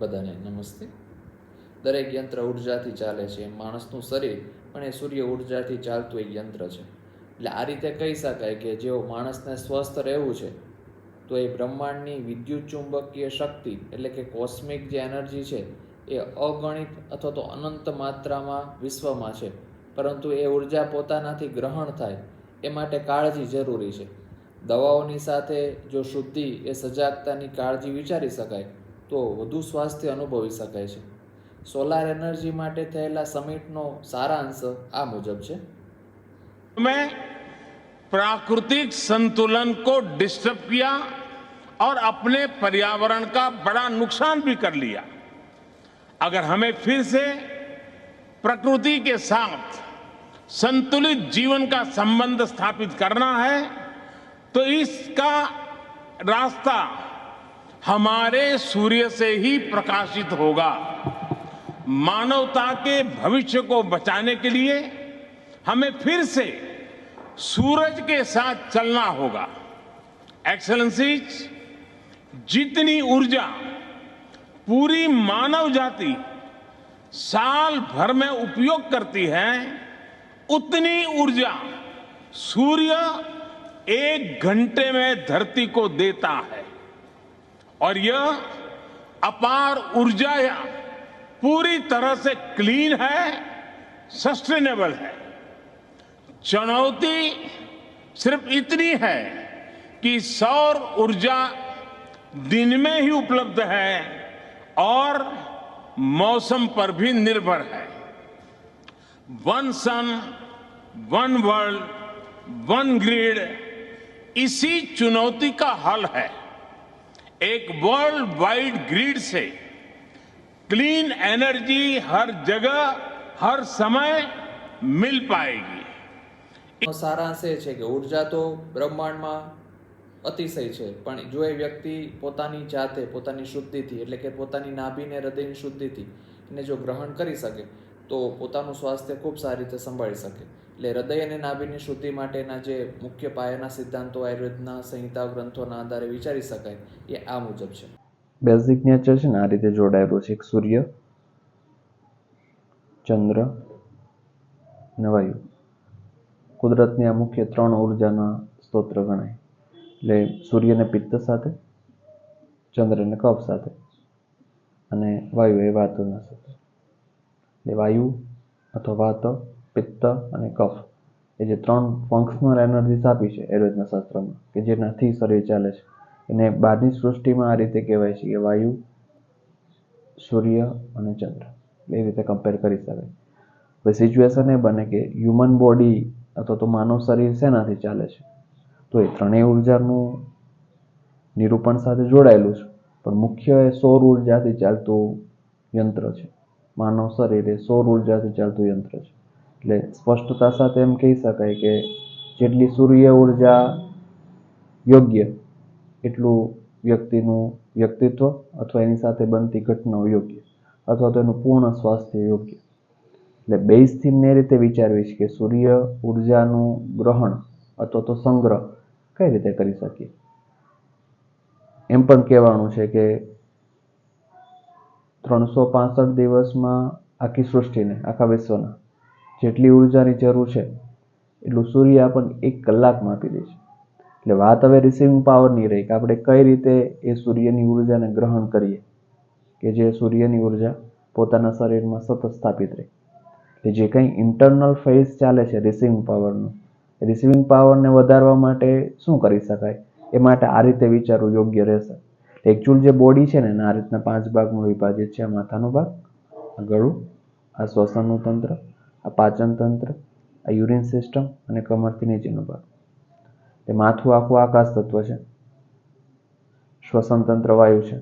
બધાને નમસ્તે. દરેક યંત્ર ઉર્જાથી ચાલે છે માણસનું શરીર, પણ એ સૂર્ય ઉર્જાથી ચાલતું એક યંત્ર છે. એટલે આ રીતે કહી શકાય કે જેઓ માણસને સ્વસ્થ રહેવું છે, તો એ બ્રહ્માંડની વિદ્યુત ચુંબકીય શક્તિ, એટલે કે કોસ્મિક જે એનર્જી છે, એ અગણિત અથવા તો અનંત માત્રામાં વિશ્વમાં છે. પરંતુ એ ઊર્જા પોતાનાથી ગ્રહણ થાય, એ માટે કાળજી જરૂરી છે. દવાઓની સાથે જો શુદ્ધિ એ સજાગતાની કાળજી વિચારી શકાય તો વધુ સ્વાસ્થ્ય અનુભવી શકાય છે સોલાર એનર્જી માટે થયેલા સમિટનો સારાંશ આ મુજબ છે में प्राकृतिक संतुलन को डिस्टर्ब किया और अपने पर्यावरण का बड़ा नुकसान भी कर लिया अगर हमें फिर से प्रकृति के साथ संतुलित जीवन का संबंध स्थापित करना है तो इसका रास्ता हमारे सूर्य से ही प्रकाशित होगा। मानवता के भविष्य को बचाने के लिए हमें फिर से सूरज के साथ चलना होगा। एक्सलेंसीज जितनी ऊर्जा पूरी मानव जाति साल भर में उपयोग करती है, उतनी ऊर्जा सूर्य एक घंटे में धरती को देता है। और यह अपार ऊर्जा पूरी तरह से क्लीन है सस्टेनेबल है। चुनौती सिर्फ़ इतनी है कि सौर ऊर्जा दिन में ही उपलब्ध है और मौसम पर भी निर्भर है। One sun, one world, one grid, इसी चुनौती का हल है। एक वर्ल्ड वाइड ग्रिड से क्लीन एनर्जी हर जगह हर समय मिल पाएगी એનો સારાંશ એ છે કે ઉર્જા તો બ્રહ્માંડમાં અતિશય છે પણ જો એ વ્યક્તિ પોતાની જાતે પોતાની શુદ્ધિથી એટલે કે પોતાની નાભીને હૃદયની શુદ્ધિથી એને જો ગ્રહણ કરી શકે તો પોતાનું સ્વાસ્થ્ય ખૂબ સારી રીતે સંભાળી શકે. એટલે હૃદય અને નાભીની શુદ્ધિ માટેના જે મુખ્ય પાયાના સિદ્ધાંતો, આયુર્વેદના, સંહિતા ગ્રંથોના આધારે વિચારી શકાય, એ આ મુજબ છે. બેઝિક નેચર છે ને, આ રીતે જોડાયેલું છે. એક સૂર્ય, ચંદ્ર અને વાયુ. કુદરતની આ મુખ્ય ત્રણ ઉર્જાના સ્તોત્ર ગણાય. એટલે સૂર્યને પિત્ત સાથે, ચંદ્રને કફ સાથે અને વાયુ એ વાતોના સાથે. એટલે વાયુ અથવા વાત પિત્ત અને કફ એ જે ત્રણ ફંક્શનલ એનર્જીસ આપી છે એરોજના શાસ્ત્રમાં કે જેનાથી શરીર ચાલે છે. એને બહારની સૃષ્ટિમાં આ રીતે કહેવાય છે કે વાયુ, સૂર્ય અને ચંદ્ર. એ રીતે કમ્પેર કરી શકાય. હવે સિચ્યુએશન એ બને કે હ્યુમન બોડી અથવા તો માનવ શરીર શેનાથી ચાલે છે? તો એ ત્રણેય ઉર્જાનું નિરૂપણ સાથે જોડાયેલું છે. પણ મુખ્ય એ સૌર ઉર્જાથી ચાલતું યંત્ર છે. માનવ શરીર એ સૌર ઉર્જાથી ચાલતું યંત્ર છે. એટલે સ્પષ્ટતા સાથે એમ કહી શકાય કે જેટલી સૂર્ય ઊર્જા યોગ્ય, એટલું વ્યક્તિનું વ્યક્તિત્વ અથવા એની સાથે બનતી ઘટનાઓ યોગ્ય અથવા તો એનું પૂર્ણ સ્વાસ્થ્ય યોગ્ય. એટલે બેઝ થીમને એ રીતે વિચારવી કે સૂર્ય ઉર્જાનું ગ્રહણ અથવા તો સંગ્રહ કઈ રીતે કરી શકીએ? એમ પણ કહેવાનું છે કે ત્રણસો પાસઠ દિવસમાં આખી સૃષ્ટિને, આખા વિશ્વના, જેટલી ઉર્જાની જરૂર છે, એટલું સૂર્ય આપણને એક કલાકમાં આપી દે છે. એટલે વાત હવે રિસીવિંગ પાવરની રહી કે આપણે કઈ રીતે એ સૂર્યની ઉર્જાને ગ્રહણ કરીએ કે જે સૂર્યની ઊર્જા પોતાના શરીરમાં સતત સ્થાપિત રહે. એટલે જે કંઈ ઇન્ટરનલ ફેઝ ચાલે છે રિસીવિંગ પાવરનું રિસીવિંગ પાવરને વધારવા માટે શું કરી શકાય? એ માટે આ રીતે વિચારવું યોગ્ય રહેશે. એકચ્યુઅલ જે બોડી છે ને આ રીતના પાંચ ભાગમાં વિભાજિત છે. માથાનો ભાગ, આ ગળું, આ શ્વસનનું તંત્ર, આ પાચન તંત્ર, આ યુરિન સિસ્ટમ અને કમરથી નીચેનો ભાગ. તે માથું આખું આકાશ તત્વ છે. શ્વસન તંત્ર વાયુ છે.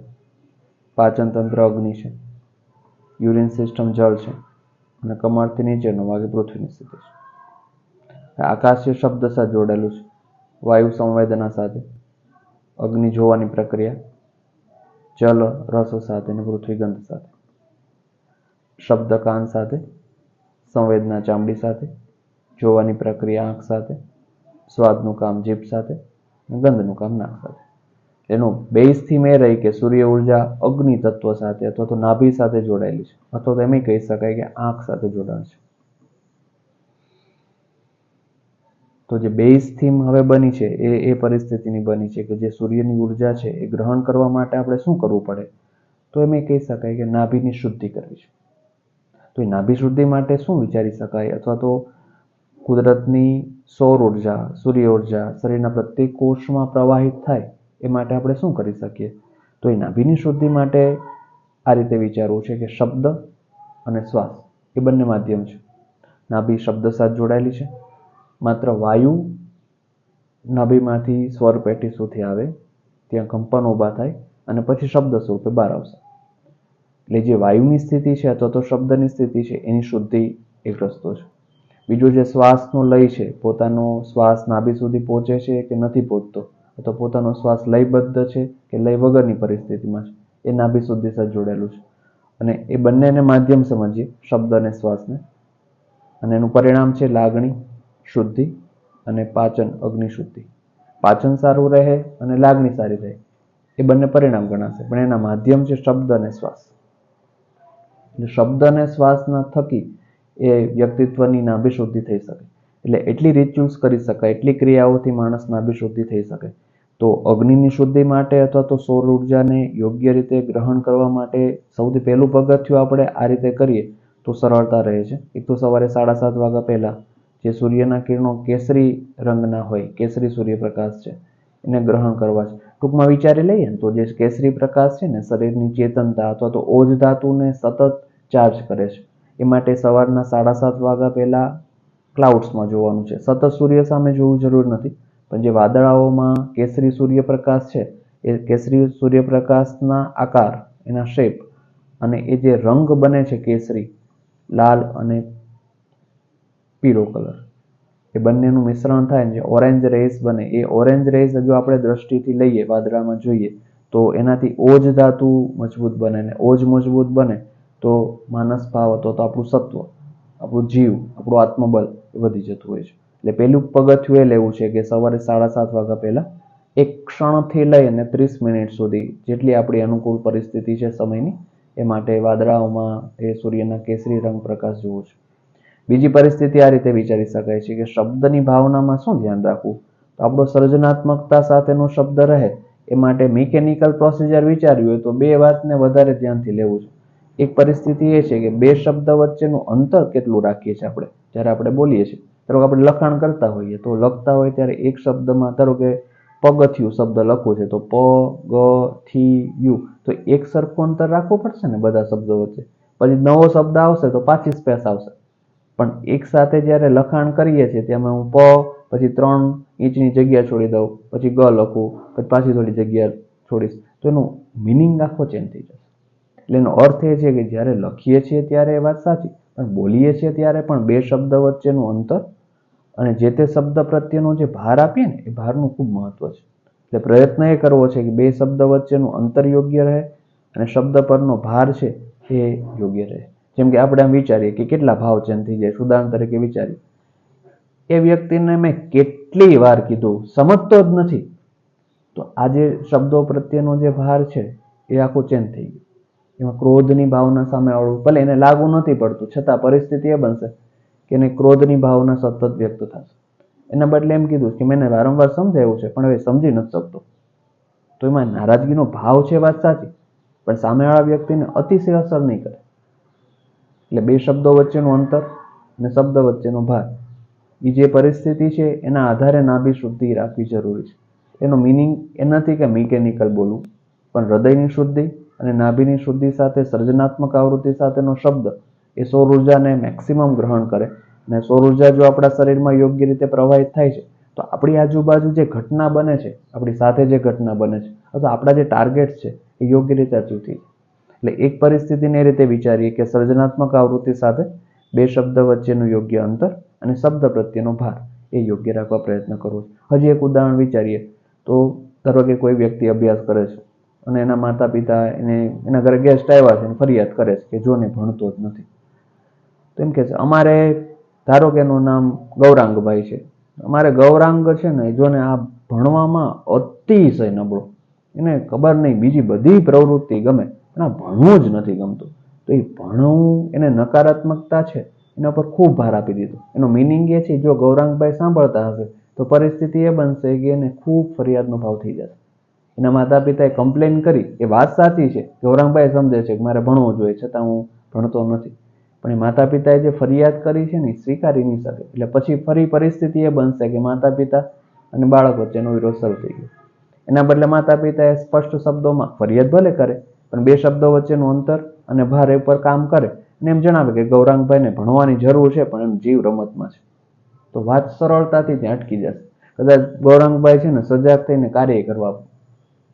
પાચન તંત્ર અગ્નિ છે. યુરિન સિસ્ટમ જળ છે. અને કમરથી નીચેનો ભાગ એ પૃથ્વીની સ્થિતિ છે. આકાશીય શબ્દ સાથે જોડેલું છે. વાયુ સંવેદના સાથે. અગ્નિ જોવાની પ્રક્રિયા. જલ, રસ સાથે અને પૃથ્વી ગંધ સાથે. શબ્દ કાન સાથે, સંવેદના ચામડી સાથે, જોવાની પ્રક્રિયા આંખ સાથે, સ્વાદનું કામ જીભ સાથે ગંધનું કામ નાક સાથે. એનું બેઝથી મેં રહી કે સૂર્ય ઊર્જા અગ્નિ તત્વ સાથે અથવા તો નાભી સાથે જોડાયેલી છે. અથવા તો એમ કહી શકાય કે આંખ સાથે જોડાણ છે. તો જે બેઝ થીમ હવે બની છે, એ એ પરિસ્થિતિની બની છે કે જે સૂર્યની ઊર્જા છે, એ ગ્રહણ કરવા માટે આપણે શું કરવું પડે? તો એમ એ કહી શકાય કે નાભીની શુદ્ધિ કરવી છે. તો એ નાભી શુદ્ધિ માટે શું વિચારી શકાય? અથવા તો કુદરતની સૌર ઊર્જા, સૂર્ય ઊર્જા, શરીરના પ્રત્યેક કોષમાં પ્રવાહિત થાય, એ માટે આપણે શું કરી શકીએ? તો એ નાભીની શુદ્ધિ માટે આ રીતે વિચારવું છે કે શબ્દ અને શ્વાસ, એ બંને માધ્યમ છે. નાભી શબ્દ સાથે જોડાયેલી છે. માત્ર વાયુ નાભીમાંથી સ્વર પેટી સુધી આવે, ત્યાં કંપન ઊભા થાય અને પછી શબ્દ સ્વરૂપે બહાર આવશે. એટલે જે વાયુની સ્થિતિ છે અથવા તો શબ્દની સ્થિતિ છે, એની શુદ્ધિ એક રસ્તો છે. બીજો જે શ્વાસનો લય છે, પોતાનો શ્વાસ નાભી સુધી પહોંચે છે કે નથી પહોંચતો? અથવા પોતાનો શ્વાસ લયબદ્ધ છે કે લય વગરની પરિસ્થિતિમાં છે? એ નાભી સુધી સાથે જોડાયેલું છે. અને એ બંનેને માધ્યમ સમજીએ, શબ્દ અને શ્વાસને. અને એનું પરિણામ છે લાગણી. શુદ્ધિ અને પાચન અગ્નિ શુદ્ધિ પાચન સારું રહે અને લાગણી સારી રહે. એ બંને પરિણામ ગણાશે, પણ એના માધ્યમ છે શબ્દ અને શ્વાસ. શબ્દ અને શ્વાસના થકી એ વ્યક્તિત્વની નાભી શુદ્ધિ થઈ શકે. એટલે એટલી રિચ્યુઅલ્સ કરી શકાય, એટલી ક્રિયાઓથી માણસ નાભી શુદ્ધિ થઈ શકે. તો અગ્નિની શુદ્ધિ માટે અથવા તો સૌર ઉર્જાને યોગ્ય રીતે ગ્રહણ કરવા માટે સૌથી પહેલું પગથિયું આપણે આ રીતે કરીએ તો સરળતા રહે છે. એક તો સવારે સાડા સાત વાગ્યા પહેલાં જે સૂર્યના કિરણો કેસરી રંગના હોય, કેસરી સૂર્યપ્રકાશ છે, એને ગ્રહણ કરવા છે. ટૂંકમાં વિચારી લઈએ તો જે કેસરી પ્રકાશ છે ને શરીરની ચેતનતા અથવા તો ઓજ ધાતુને સતત ચાર્જ કરે છે. એ માટે સવારના સાડા સાત વાગ્યા પહેલાં ક્લાઉડ્સમાં જોવાનું છે. સતત સૂર્ય સામે જોવું જરૂર નથી. પણ જે વાદળાઓમાં કેસરી સૂર્યપ્રકાશ છે, એ કેસરી સૂર્યપ્રકાશના આકાર, એના શેપ અને એ જે રંગ બને છે કેસરી, લાલ અને પીળો કલર. એ બંનેનું મિશ્રણ થાય ને જે ઓરેન્જ રેસ બને, એ ઓરેન્જ રેસ જો આપણે દ્રષ્ટિથી લઈએ, વાદળામાં જોઈએ, તો એનાથી ઓજ ધાતુ મજબૂત બને ને ઓજ મજબૂત બને, તો માનસ ભાવ હતો તો આપણું સત્વ, આપણું જીવ, આપણું આત્મબલ વધી જતું હોય છે. એટલે પહેલું પગથિયું એ લેવું છે કે સવારે સાડા સાત વાગ્યા પહેલાં એક ક્ષણથી લઈને ત્રીસ મિનિટ સુધી જેટલી આપણી અનુકૂળ પરિસ્થિતિ છે સમયની, એ માટે વાદળાઓમાં એ સૂર્યના કેસરી રંગ પ્રકાશ જોવો છે. બીજી પરિસ્થિતિ આ રીતે વિચારી શકાય છે કે શબ્દની ભાવનામાં શું ધ્યાન રાખવું? તો આપણો સર્જનાત્મકતા સાથેનો શબ્દ રહે એ માટે મિકેનિકલ પ્રોસિજર વિચાર્યું હોય તો બે વાતને વધારે ધ્યાનથી લેવું છે. એક પરિસ્થિતિ એ છે કે બે શબ્દ વચ્ચેનું અંતર કેટલું રાખીએ છીએ આપણે? જ્યારે આપણે બોલીએ છીએ. ધારો કે આપણે લખાણ કરતા હોઈએ, તો લખતા હોય ત્યારે એક શબ્દમાં, ધારો કે પગથિયું શબ્દ લખવું છે, તો પ, ગ, થી, યુ. તો એક સરખું અંતર રાખવું પડશે ને બધા શબ્દો વચ્ચે? પછી નવો શબ્દ આવશે તો પાછી સ્પેસ આવશે. પણ એક સાથે જ્યારે લખાણ કરીએ છીએ, તેમાં હું પ, પછી ત્રણ ઇંચની જગ્યા છોડી દઉં, પછી ગ લખું, પછી પાછી થોડી જગ્યા છોડીશ. તો એનું મિનિંગ આખો ચેન્જ થઈ જશે. એટલે એનો અર્થ એ છે કે જ્યારે લખીએ છીએ ત્યારે એ વાત સાચી, પણ બોલીએ છીએ ત્યારે પણ બે શબ્દ વચ્ચેનું અંતર અને જે તે શબ્દ પ્રત્યેનો જે ભાર આપીએ ને, એ ભારનું ખૂબ મહત્વ છે. એટલે પ્રયત્ન એ કરવો છે કે બે શબ્દ વચ્ચેનું અંતર યોગ્ય રહે અને શબ્દ પરનો ભાર છે એ યોગ્ય રહે. જેમ કે આપણે આમ વિચારીએ કે કેટલા ભાવ ચેન્જ થઈ જાય ઉદાહરણ તરીકે વિચારીએ. એ વ્યક્તિને મેં કેટલી વાર કીધું, સમજતો જ નથી. તો આ જે શબ્દો પ્રત્યેનો જે ભાર છે, એ આખો ચેન્જ થઈ ગયો. એમાં ક્રોધની ભાવના સામે આવડવું, ભલે એને લાગુ નથી પડતું, છતાં પરિસ્થિતિ એ બનશે કે એને ક્રોધની ભાવના સતત વ્યક્ત થશે. એના બદલે એમ કીધું કે મેં વારંવાર સમજાવ્યું છે, પણ હવે સમજી નથી શકતો. તો એમાં નારાજગીનો ભાવ છે વાત સાચી, પણ સામેવાળા વ્યક્તિને અતિશય અસર નહીં કરે. એટલે બે શબ્દો વચ્ચેનું અંતર અને શબ્દ વચ્ચેનો ભાર. એ જે પરિસ્થિતિ છે, એના આધારે નાભી શુદ્ધિ રાખવી જરૂરી છે. એનો મિનિંગ એ નથી કે મિકેનિકલ બોલવું પણ હૃદયની શુદ્ધિ અને નાભીની શુદ્ધિ સાથે સર્જનાત્મક આવૃત્તિ સાથેનો શબ્દ એ સૌર ઉર્જાને મેક્સિમમ ગ્રહણ કરે. અને સૌર ઊર્જા જો આપણા શરીરમાં યોગ્ય રીતે પ્રવાહિત થાય છે, તો આપણી આજુબાજુ જે ઘટના બને છે, આપણી સાથે જે ઘટના બને છે, અથવા આપણા જે ટાર્ગેટ્સ છે, એ યોગ્ય રીતે અચીવ થઈ એટલે એક પરિસ્થિતિને એ રીતે વિચારીએ કે સર્જનાત્મક આવૃત્તિ સાથે બે શબ્દ વચ્ચેનું યોગ્ય અંતર અને શબ્દ પ્રત્યેનો ભાર. એ યોગ્ય રાખવા પ્રયત્ન કરવો હજી એક ઉદાહરણ વિચારીએ. તો ધારો કે કોઈ વ્યક્તિ અભ્યાસ કરે છે અને એના માતા પિતા એને, એના ઘરે ગેસ્ટ આવ્યા છે ફરિયાદ કરે છે કે જોને ભણતો જ નથી. તો એમ કે છે, અમારે, ધારો કે એનું નામ ગૌરાંગભાઈ છે. અમારે ગૌરાંગ છે ને જોને આ ભણવામાં અતિશય નબળો. એને ખબર નહીં, બીજી બધી પ્રવૃત્તિ ગમે. આ ભણવું જ નથી ગમતું. તો એ ભણવું એને નકારાત્મકતા છે, એના પર ખૂબ ભાર આપી દીધો. એનો મિનિંગ એ છે, જો ગૌરાંગભાઈ સાંભળતા હશે, તો પરિસ્થિતિ એ બનશે કે એને ખૂબ ફરિયાદનો ભાવ થઈ જશે. એના માતા પિતાએ કમ્પ્લેન કરી, એ વાત સાચી છે. ગૌરાંગભાઈ સમજે છે કે મારે ભણવું જોઈએ, છતાં હું ભણતો નથી. પણ એ માતા પિતાએ જે ફરિયાદ કરી છે ને સ્વીકારી નહીં શકે. એટલે પછી ફરી પરિસ્થિતિ એ બનશે કે માતા પિતા અને બાળક વચ્ચેનો વિરોધ શરૂ થઈ ગયો. એના બદલે માતા પિતાએ સ્પષ્ટ શબ્દોમાં ફરિયાદ ભલે કરે પણ બે શબ્દો વચ્ચેનું અંતર અને ભાર ઉપર કામ કરે અને એમ જણાવે કે ગૌરાંગભાઈને ભણવાની જરૂર છે, પણ એમ જીવ રમતમાં છે. તો વાત સરળતાથી ત્યાં અટકી જશે. કદાચ ગૌરાંગભાઈ છે ને સજાગ થઈને કાર્ય કરવા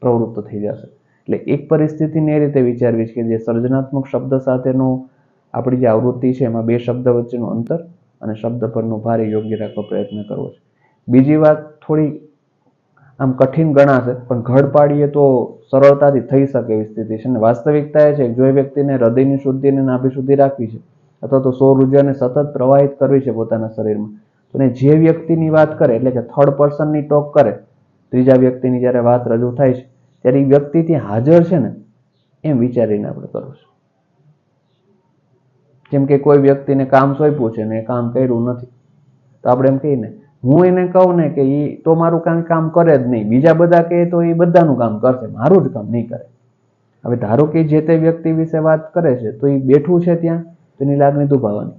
પ્રવૃત્ત થઈ જશે. એટલે એક પરિસ્થિતિને એ રીતે વિચારવી છે કે જે સર્જનાત્મક શબ્દ સાથેનો આપણી જે આવૃત્તિ છે, એમાં બે શબ્દ વચ્ચેનું અંતર અને શબ્દ પરનો ભારે યોગ્ય રાખવા પ્રયત્ન કરવો છે. બીજી વાત થોડી આમ કઠિન ગણાશે, પણ ઘડ પાડીએ તો સરળતાથી થઈ શકે એવી સ્થિતિ છે. અને વાસ્તવિકતા એ છે જો એ વ્યક્તિને હૃદયની શુદ્ધિ અને નાભી શુદ્ધિ રાખવી છે, અથવા તો સૌર ઉર્જાને સતત પ્રવાહિત કરવી છે પોતાના શરીરમાં, તો એને જે વ્યક્તિની વાત કરે, એટલે કે થર્ડ પર્સનની ટોક કરે, ત્રીજા વ્યક્તિની જ્યારે વાત રજૂ થાય છે, ત્યારે એ વ્યક્તિ ત્યાં હાજર છે ને, એમ વિચારીને આપણે કરવું છે. જેમ કે કોઈ વ્યક્તિને કામ સોંપ્યું છે ને એ કામ કર્યું નથી, તો આપણે એમ કહીએ ને હું એને કહું ને કે એ તો મારું કાંઈ કામ કરે જ નહીં. બીજા બધા કહે તો એ બધાનું કામ કરશે. મારું જ કામ નહીં કરે. હવે ધારો કે જે તે વ્યક્તિ વિશે વાત કરે છે, તો એ બેઠું છે ત્યાં, તો એની લાગણી દુભાવવાની.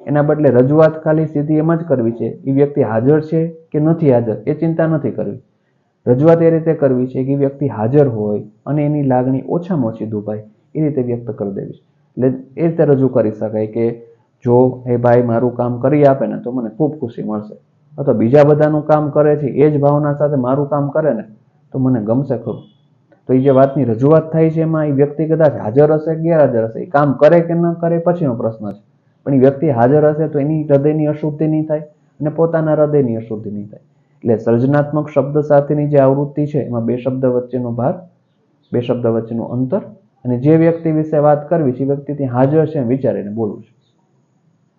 એના બદલે રજૂઆત ખાલી સીધી એમ જ કરવી છે એ વ્યક્તિ હાજર છે કે નથી હાજર, એ ચિંતા નથી કરવી. રજૂઆત એ રીતે કરવી છે કે વ્યક્તિ હાજર હોય અને એની લાગણી ઓછામાં ઓછી દુભાય, એ રીતે વ્યક્ત કરી દેવી છે. એટલે એ રીતે રજૂ કરી શકાય કે જો એ ભાઈ મારું કામ કરી આપે ને તો મને ખૂબ ખુશી મળશે. અથવા બીજા બધાનું કામ કરે છે, એ જ ભાવના સાથે મારું કામ કરે ને તો મને ગમશે ખરું. તો એ જે વાતની રજૂઆત થાય છે એમાં એ વ્યક્તિ કદાચ હાજર હશે, ગેરહાજર હશે એ કામ કરે કે ન કરે પછીનો પ્રશ્ન છે. પણ એ વ્યક્તિ હાજર હશે તો એની હૃદયની અશુદ્ધિ નહીં થાય અને પોતાના હૃદયની અશુદ્ધિ નહીં થાય. એટલે સર્જનાત્મક શબ્દ સાથેની જે આવૃત્તિ છે, એમાં બે શબ્દ વચ્ચેનો ભાર, બે શબ્દ વચ્ચેનું અંતર અને જે વ્યક્તિ વિશે વાત કરવી છે, એ વ્યક્તિ ત્યાં હાજર છે વિચારીને બોલવું છે.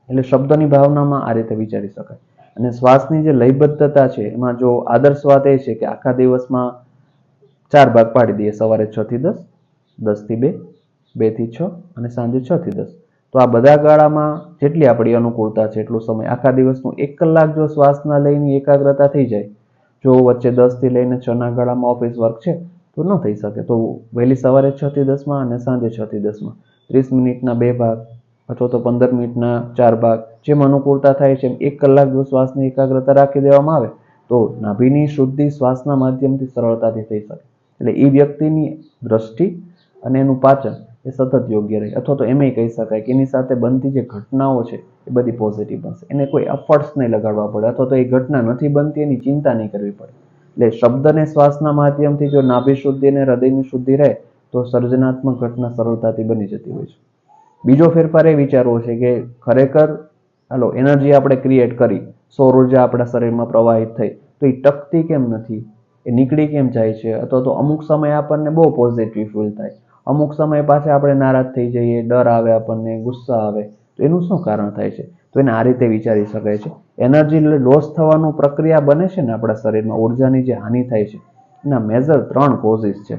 એટલે શબ્દની ભાવનામાં આ રીતે વિચારી શકાય. અને શ્વાસની જે લયબદ્ધતા છે, એમાં જો આદર્શ વાત એ છે કે આખા દિવસમાં ચાર ભાગ પાડી દઈએ, સવારે છ થી દસ દસથી બે બેથી છ અને સાંજે છ થી દસ. તો આ બધા ગાળામાં જેટલી આપણી અનુકૂળતા છે, એટલો સમય. આખા દિવસનું એક કલાક જો શ્વાસના લઈને એકાગ્રતા થઈ જાય, જો વચ્ચે દસથી લઈને છ ના ગાળામાં ઓફિસ વર્ક છે, તો ન થઈ શકે. તો વહેલી સવારે છ થી દસમાં અને સાંજે છ થી દસમાં. ત્રીસ મિનિટના બે ભાગ અથવા તો પંદર મિનિટના ચાર ભાગ, જેમ અનુકૂળતા થાય છે એક કલાક જો શ્વાસની એકાગ્રતા રાખી દેવામાં આવે, તો નાભીની શુદ્ધિ શ્વાસના માધ્યમથી સરળતાથી થઈ શકે. એટલે એ વ્યક્તિની દ્રષ્ટિ અને એનું પાચન એ સતત યોગ્ય રહે. અથવા તો એમય કહી શકાય કે એની સાથે બનતી જે ઘટનાઓ છે, એ બધી પોઝિટિવ બનશે. એને કોઈ એફર્ટ્સ નહીં લગાડવા પડે, અથવા તો એ ઘટના નથી બનતી, એની ચિંતા નહીં કરવી પડે. એટલે શબ્દ અને શ્વાસના માધ્યમથી જો નાભી શુદ્ધિ અને હૃદયની શુદ્ધિ રહે, તો સર્જનાત્મક ઘટના સરળતાથી બની જતી હોય છે. બીજો ફેરફાર એ વિચારવો છે કે ખરેખર, હાલો, એનર્જી આપણે ક્રિએટ કરી સૌર ઊર્જા આપણા શરીરમાં પ્રવાહિત થઈ, તો એ ટકતી કેમ નથી? એ નીકળી કેમ જાય છે? અથવા તો અમુક સમય આપણને બહુ પોઝિટિવ ફીલ થાય. અમુક સમય પાસે આપણે નારાજ થઈ જઈએ, ડર આવે આપણને, ગુસ્સા આવે, તો એનું શું કારણ થાય છે? તો એને આ રીતે વિચારી શકાય છે. એનર્જી લોસ થવાનું પ્રક્રિયા બને છે ને આપણા શરીરમાં, ઉર્જાની જે હાનિ થાય છે. એના મેજર ત્રણ કોઝિસ છે.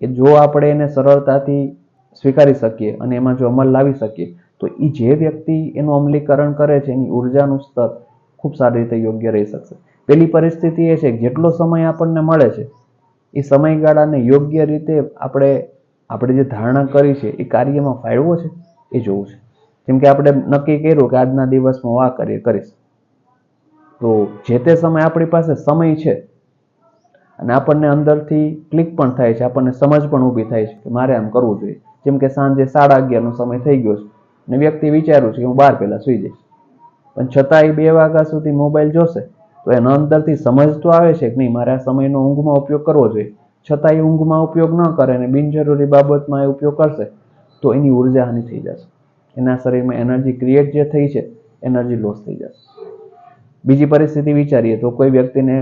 કે જો આપણે એને સરળતાથી સ્વીકારી શકીએ અને એમાં જો અમલ લાવી શકીએ, તો એ જે વ્યક્તિ એનું અમલીકરણ કરે છે, એની ઉર્જાનું સ્તર ખૂબ સારી રીતે યોગ્ય રહી શકશે. પહેલી પરિસ્થિતિ એ છે કે જેટલો સમય આપણને મળે છે, એ સમયગાળાને યોગ્ય રીતે આપણે આપણે જે ધારણા કરી છે, એ કાર્યમાં ફાળવો છે, એ જોવું છે. જેમ કે આપણે નક્કી કર્યું કે આજના દિવસમાં હું આ કરીશ. તો જે તે સમય આપણી પાસે સમય છે અને આપણને અંદરથી ક્લિક પણ થાય છે, આપણને સમજ પણ ઊભી થાય છે કે મારે આમ કરવું જોઈએ. જેમ કે સાંજે સાડા અગિયારનો સમય થઈ ગયો છે અને વ્યક્તિ વિચાર્યું છે કે હું બાર પહેલાં સુઈ જઈશ. પણ છતાં એ બે વાગ્યા સુધી મોબાઈલ જોશે, તો એના અંદરથી સમજ તો આવે છે કે નહીં, મારે આ સમયનો ઊંઘમાં ઉપયોગ કરવો જોઈએ. છતાં એ ઊંઘમાં ઉપયોગ ન કરે અને બિનજરૂરી બાબતમાં એ ઉપયોગ કરશે, તો એની ઊર્જા હાનિ થઈ જશે. એના શરીરમાં એનર્જી ક્રિએટ જે થઈ છે, એનર્જી લોસ થઈ જશે. બીજી પરિસ્થિતિ વિચારીએ તો કોઈ વ્યક્તિને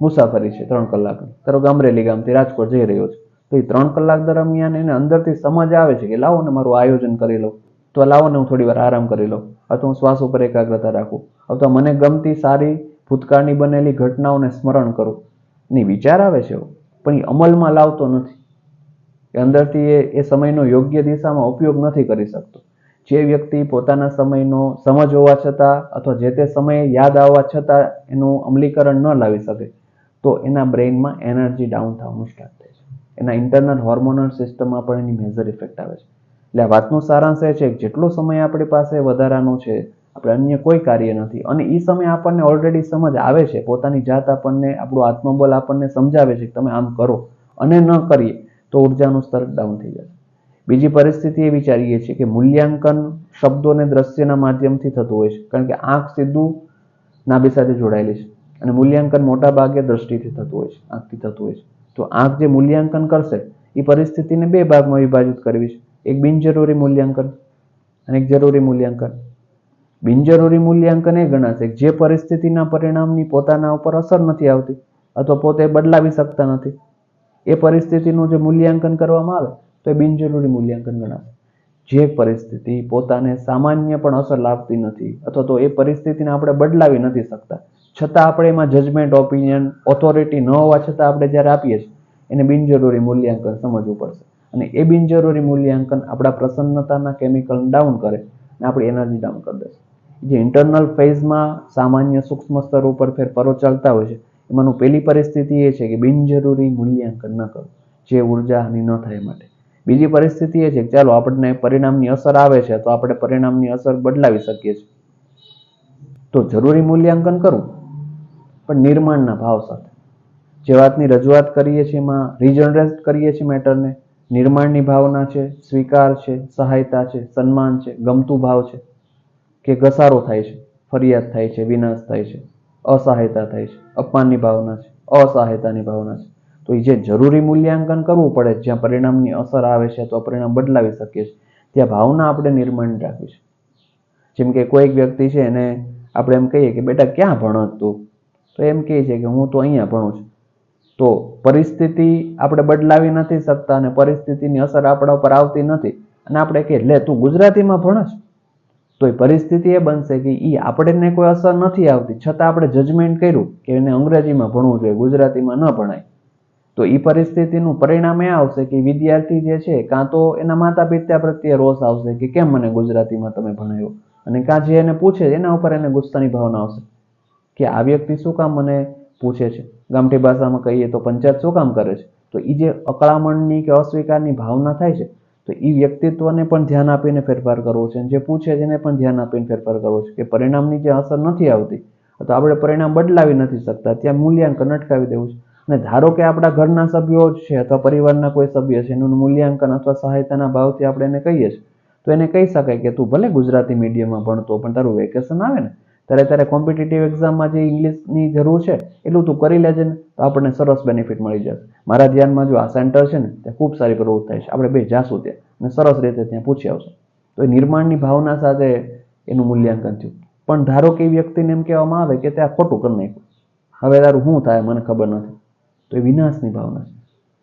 મુસાફરી છે, ત્રણ કલાકની ધારો કે અમરેલી ગામથી રાજકોટ જઈ રહ્યો છે. તો એ ત્રણ કલાક દરમિયાન એને અંદરથી સમજ આવે છે કે લાવો ને મારું આયોજન કરી લઉં તો લાવો ને હું થોડી વાર આરામ કરી લઉં અથવા હું શ્વાસ ઉપર એકાગ્રતા રાખું. અથવા મને ગમતી સારી ભૂતકાળની બનેલી ઘટનાઓને સ્મરણ કરું. ની વિચાર આવે છે પણ એ અમલમાં લાવતો નથી. એ અંદરથી એ એ સમયનો યોગ્ય દિશામાં ઉપયોગ નથી કરી શકતો. જે વ્યક્તિ પોતાના સમયનો સમજ હોવા છતાં અથવા જે તે સમયે યાદ આવવા છતાં એનું અમલીકરણ ન લાવી શકે. તો એના બ્રેઇનમાં એનર્જી ડાઉન થવાનું સ્ટાર્ટ થાય છે. એના ઇન્ટરનલ હોર્મોનલ સિસ્ટમમાં પણ એની મેજર ઇફેક્ટ આવે છે. એટલે આ વાતનો સારાંશ એ છે કે જેટલો સમય આપણી પાસે વધારાનો છે, આપણે અન્ય કોઈ કાર્ય નથી. અને એ સમય આપણને ઓલરેડી સમજ આવે છે. પોતાની જાત આપણને, આપણું આત્મબલ આપણને સમજાવે છે કે તમે આમ કરો અને ન કરીએ તો ઉર્જાનું સ્તર ડાઉન થઈ જશે. બીજી પરિસ્થિતિ એ વિચારીએ છીએ કે મૂલ્યાંકન શબ્દોને દ્રશ્યના માધ્યમથી થતું હોય છે. કારણ કે આંખ સીધું નાભી સાથે જોડાયેલી છે. અને મૂલ્યાંકન મોટા ભાગે દ્રષ્ટિથી થતું હોય છે, આંખથી થતું હોય છે. તો આંખ જે મૂલ્યાંકન કરશે, એ પરિસ્થિતિને બે ભાગમાં વિભાજિત કરવી છે. એક બિનજરૂરી મૂલ્યાંકન અને એક જરૂરી મૂલ્યાંકન. બિનજરૂરી મૂલ્યાંકન એ ગણાશે જે પરિસ્થિતિના પરિણામની પોતાના ઉપર અસર નથી આવતી અથવા પોતે બદલાવી શકતા નથી. એ પરિસ્થિતિનું જે મૂલ્યાંકન કરવામાં આવે, તો એ બિનજરૂરી મૂલ્યાંકન ગણાશે. જે પરિસ્થિતિ પોતાને સામાન્ય પણ અસર લાવતી નથી અથવા તો એ પરિસ્થિતિને આપણે બદલાવી નથી શકતા છતાં આપણે એમાં જજમેન્ટ ઓપિનિયન ઓથોરિટી ન હોવા છતાં આપણે જ્યારે આપીએ છીએ, એને બિનજરૂરી મૂલ્યાંકન સમજવું પડશે. અને એ બિનજરૂરી મૂલ્યાંકન આપણા પ્રસન્નતાના કેમિકલ ડાઉન કરે અને આપણી એનર્જી ડાઉન કરી દેશે જે ઇન્ટરનલ ફેઝમાં સામાન્ય સૂક્ષ્મ સ્તર ઉપર ફેરફારો ચાલતા હોય છે, એમાંનું પહેલી પરિસ્થિતિ એ છે કે બિનજરૂરી મૂલ્યાંકન ન કરવું જે ઊર્જા હાનિ ન થાય માટે. બીજી પરિસ્થિતિ એ છે કે ચાલો આપણને પરિણામની અસર આવે છે, તો આપણે પરિણામની અસર બદલાવી શકીએ છીએ. તો જરૂરી મૂલ્યાંકન કરવું પણ નિર્માણના ભાવ સાથે. જે વાતની રજૂઆત કરીએ છીએ એમાં રિજનરેટ કરીએ છીએ મેટરને નિર્માણની ભાવના છે, સ્વીકાર છે, સહાયતા છે, સન્માન છે, ગમતું ભાવ છે, કે ઘસારો થાય છે, ફરિયાદ થાય છે, વિનાશ થાય છે, અસહાયતા થાય છે, અપમાનની ભાવના છે, અસહાયતાની ભાવના છે. તો એ જે જરૂરી મૂલ્યાંકન કરવું પડે, જ્યાં પરિણામની અસર આવે છે તો પરિણામ બદલાવી શકીએ છીએ, ત્યાં ભાવના આપણે નિર્માણ રાખવી છે. જેમ કે કોઈક વ્યક્તિ છે, એને આપણે એમ કહીએ કે, બેટા, ક્યાં ભણત તું? તો એમ કહે છે કે હું તો અહીંયા ભણું છું. તો પરિસ્થિતિ આપણે બદલાવી નથી શકતા અને પરિસ્થિતિની અસર આપણા ઉપર આવતી નથી. અને આપણે કે લે, તું ગુજરાતીમાં ભણશ તો એ પરિસ્થિતિ એ બનશે કે એ આપણને કોઈ અસર નથી આવતી. છતાં આપણે જજમેન્ટ કર્યું કે એને અંગ્રેજીમાં ભણવું જોઈએ, ગુજરાતીમાં ન ભણાય. તો એ પરિસ્થિતિનું પરિણામ એ આવશે કે વિદ્યાર્થી જે છે, કાં તો એના માતા પિતા પ્રત્યે રોષ આવશે કે કેમ મને ગુજરાતીમાં તમે ભણાવ્યો અને કાં જે એને પૂછે, એના ઉપર એને ગુસ્સાની ભાવના આવશે. કે આ વ્યક્તિ શું કામ મને પૂછે છે? ગામઠી ભાષામાં કહીએ તો પંચાયત શું કામ કરે છે? તો એ જે અકળામણની કે અસ્વીકારની ભાવના થાય છે, તો એ વ્યક્તિત્વને પણ ધ્યાન આપીને ફેરફાર કરવો છે. જે પૂછે છે એને પણ ધ્યાન આપીને ફેરફાર કરવો છે કે પરિણામની જે અસર નથી આવતી, તો આપણે પરિણામ બદલાવી નથી શકતા. ત્યાં મૂલ્યાંકન અટકાવી દેવું છે. અને ધારો કે આપણા ઘરના સભ્યો જ છે અથવા પરિવારના કોઈ સભ્ય છે, એનું મૂલ્યાંકન અથવા સહાયતાના ભાવથી આપણે એને કહીએ છીએ, તો એને કહી શકાય કે તું ભલે ગુજરાતી મીડિયમમાં ભણતો પણ તારું વેકેશન આવે ને ત્યારે તારે કોમ્પિટિટિવ એક્ઝામમાં જે ઇંગ્લિશની જરૂર છે, એટલું તું કરી લેજે ને તો આપણને સરસ બેનિફિટ મળી જશે. મારા ધ્યાનમાં જો આ સેન્ટર છે ને, ત્યાં ખૂબ સારી પ્રવૃત્તિ થાય છે. આપણે બે જાશું ત્યાં અને સરસ રીતે ત્યાં પૂછી આવશું. તો એ નિર્માણની ભાવના સાથે એનું મૂલ્યાંકન થયું. પણ ધારો કે એ વ્યક્તિને એમ કહેવામાં આવે કે ત્યાં ખોટું કરી નાખ્યું. હવે તારું શું થાય મને ખબર નથી. તો એ વિનાશની ભાવના છે.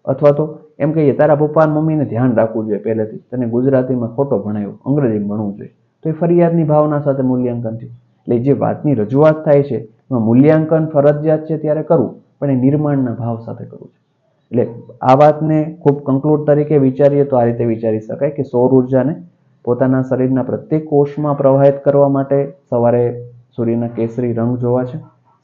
અથવા તો એમ કહીએ, તારા પપ્પા અને મમ્મીને ધ્યાન રાખવું જોઈએ પહેલેથી. તને ગુજરાતીમાં ખોટો ભણાયો અંગ્રેજીમાં ભણવું જોઈએ. તો એ ફરિયાદની ભાવના સાથે મૂલ્યાંકન થયું. એટલે જે વાતની રજૂઆત થાય છે, એમાં મૂલ્યાંકન ફરજિયાત છે ત્યારે કરવું, પણ એ નિર્માણના ભાવ સાથે કરવું છે. એટલે આ વાતને ખૂબ કંક્લુડ તરીકે વિચારીએ તો આ રીતે વિચારી શકાય કે સૌર ઉર્જાને પોતાના શરીરના પ્રત્યેક કોષમાં પ્રવાહિત કરવા માટે સવારે સૂર્યના કેસરી રંગ જોવા છે.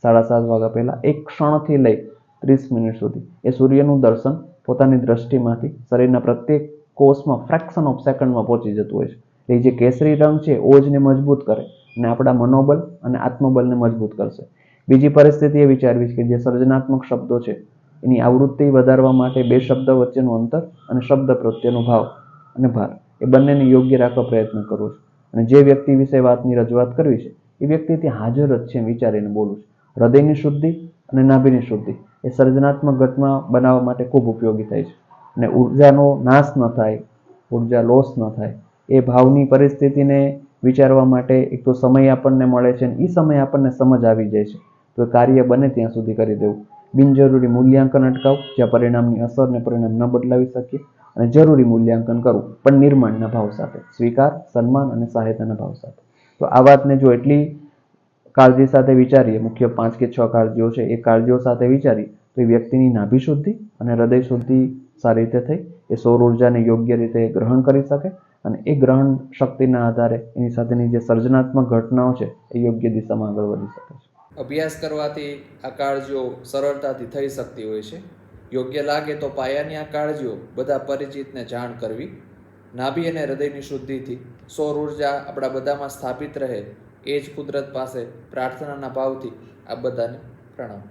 સાડા સાત વાગ્યા પહેલાં એક ક્ષણથી લઈ ત્રીસ મિનિટ સુધી એ સૂર્યનું દર્શન પોતાની દ્રષ્ટિમાંથી શરીરના પ્રત્યેક કોષમાં ફ્રેક્શન ઓફ સેકન્ડમાં પહોંચી જતું હોય છે. એ જે કેસરી રંગ છે, ઓજને મજબૂત કરે. અને આપણા મનોબળ અને આત્મબલને મજબૂત કરશે. બીજી પરિસ્થિતિ એ વિચારવી છે કે જે સર્જનાત્મક શબ્દો છે, એની આવૃત્તિ વધારવા માટે બે શબ્દ વચ્ચેનું અંતર અને શબ્દ પ્રત્યેનો ભાવ અને ભાર. એ બંનેને યોગ્ય રાખવા પ્રયત્ન કરું છું. અને જે વ્યક્તિ વિશે વાતની રજૂઆત કરવી છે, એ વ્યક્તિ ત્યાં હાજર જ છે વિચારીને બોલું છું. હૃદયની શુદ્ધિ અને નાભીની શુદ્ધિ એ સર્જનાત્મક ઘટના બનાવવા માટે ખૂબ ઉપયોગી થાય છે. અને ઉર્જાનો નાશ ન થાય, ઊર્જા લોસ ન થાય, એ ભાવની પરિસ્થિતિને વિચારવા માટે એક તો સમય આપણને મળે છે એ સમય આપણને સમજ આવી જાય છે. તો કાર્ય બને ત્યાં સુધી કરી દેવું. બિનજરૂરી મૂલ્યાંકન અટકાવ, જ્યાં પરિણામની અસરને પરિણામ ન બદલાવી શકીએ, અને જરૂરી મૂલ્યાંકન કરવું, પણ નિર્માણના ભાવ સાથે, સ્વીકાર, સન્માન અને સહાયતાના ભાવ સાથે. તો આ વાતને જો એટલી કાળજી સાથે વિચારીએ, મુખ્ય પાંચ કે છ કાળજીઓ છે એ કાળજીઓ સાથે વિચારી તો એ વ્યક્તિની નાભી શુદ્ધિ અને હૃદય શુદ્ધિ સારી રીતે થઈ, એ સૌર ઉર્જાને યોગ્ય રીતે ગ્રહણ કરી શકે અને એ ગ્રહણ શક્તિના આધારે એની સાથેની જે સર્જનાત્મક ઘટનાઓ છે, એ યોગ્ય દિશામાં આગળ વધી શકે છે. અભ્યાસ કરવાથી આ કાળજીઓ સરળતાથી થઈ શકતી હોય છે. યોગ્ય લાગે તો પાયાની આ કાળજીઓ બધા પરિચિતને જાણ કરવી. નાભી અને હૃદયની શુદ્ધિથી સૌર ઊર્જા આપણા બધામાં સ્થાપિત રહે, એ જ કુદરત પાસે પ્રાર્થનાના ભાવથી આ બધાને પ્રણામ.